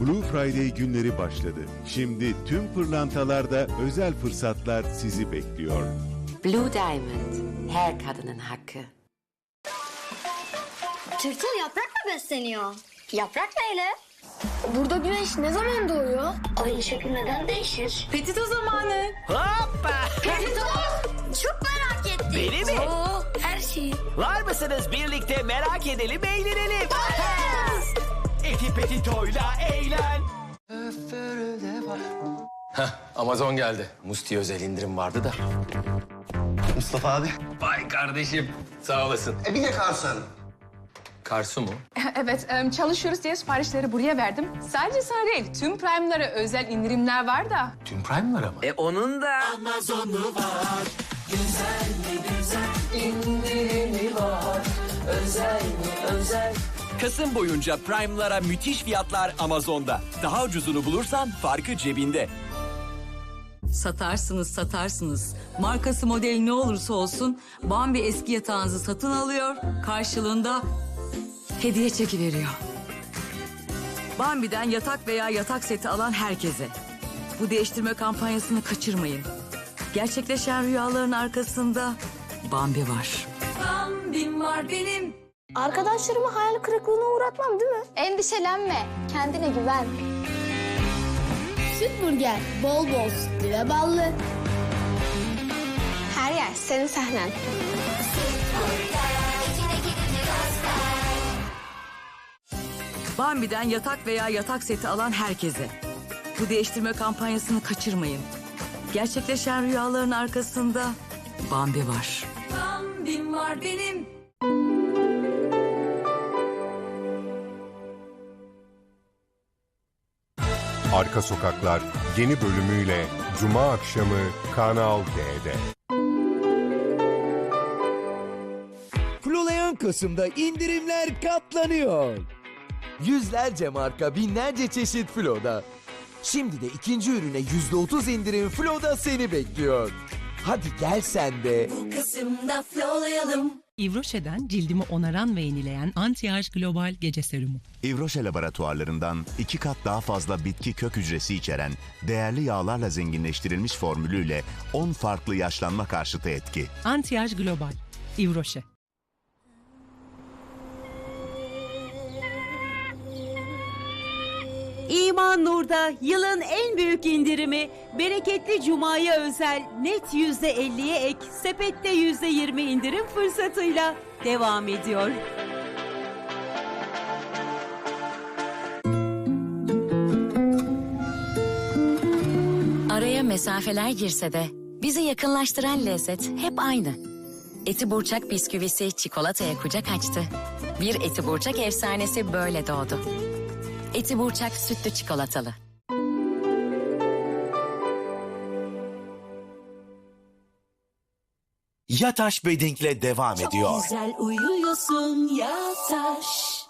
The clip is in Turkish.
Blue Friday günleri başladı. Şimdi tüm pırlantalarda özel fırsatlar sizi bekliyor. Blue Diamond, her kadının hakkı. Tırtıl yaprakla besleniyor. Yaprak neyle? Burada güneş ne zaman doğuyor? Ay şekil neden değişir? Petito zamanı. Hoppa! Çok merak ettim. Beni mi? Oo, her şeyi. Var mısınız birlikte merak edelim, eğlenelim. Eti petitoyla eğlen. Amazon geldi. Musti özel indirim vardı da. Mustafa abi. Vay kardeşim. Sağ olasın. E bir de kalsın. Karsu mu? Evet, çalışıyoruz diye siparişleri buraya verdim. Sadece sana değil, tüm Prime'lara özel indirimler var da. Tüm Prime'lara mı? E onun da Kasım boyunca Prime'lara müthiş fiyatlar Amazon'da. Daha ucuzunu bulursan farkı cebinde. Satarsınız, satarsınız. Markası modeli ne olursa olsun Bambi eski yatağınızı satın alıyor, karşılığında hediye çeki veriyor. Bambi'den yatak veya yatak seti alan herkese. Bu değiştirme kampanyasını kaçırmayın. Gerçekleşen rüyaların arkasında Bambi var. Bambi'm var benim. Arkadaşlarımı hayal kırıklığına uğratmam değil mi? Endişelenme. Kendine güven. Süt burger. Bol bol sütlü ve ballı. Her yer senin sahnen. Bambi'den yatak veya yatak seti alan herkese. Bu değiştirme kampanyasını kaçırmayın. Gerçekleşen rüyaların arkasında Bambi var. Bambi'm var benim. Arka Sokaklar yeni bölümüyle Cuma akşamı Kanal D'de. Flolayan Kasım'da indirimler katlanıyor. Yüzlerce marka, binlerce çeşit Flo'da. Şimdi de ikinci ürüne yüzde otuz indirim Flo'da seni bekliyor. Hadi gel sen de. Ivroşe'den cildimi onaran ve yenileyen anti-age global gece serumu. Ivroşe laboratuvarlarından iki kat daha fazla bitki kök hücresi içeren değerli yağlarla zenginleştirilmiş formülüyle 10 farklı yaşlanma karşıtı etki. Anti-age global. Ivroşe. İman Nur'da yılın en büyük indirimi bereketli Cuma'ya özel net yüzde elliye ek sepette yüzde yirmi indirim fırsatıyla devam ediyor. Araya mesafeler girse de bizi yakınlaştıran lezzet hep aynı. Eti burçak bisküvisi çikolataya kucak açtı. Bir eti burçak efsanesi böyle doğdu. Eti burçak sütlü çikolatalı. Yataş Bedding'le devam ediyor. Güzel uyuyorsun yataş.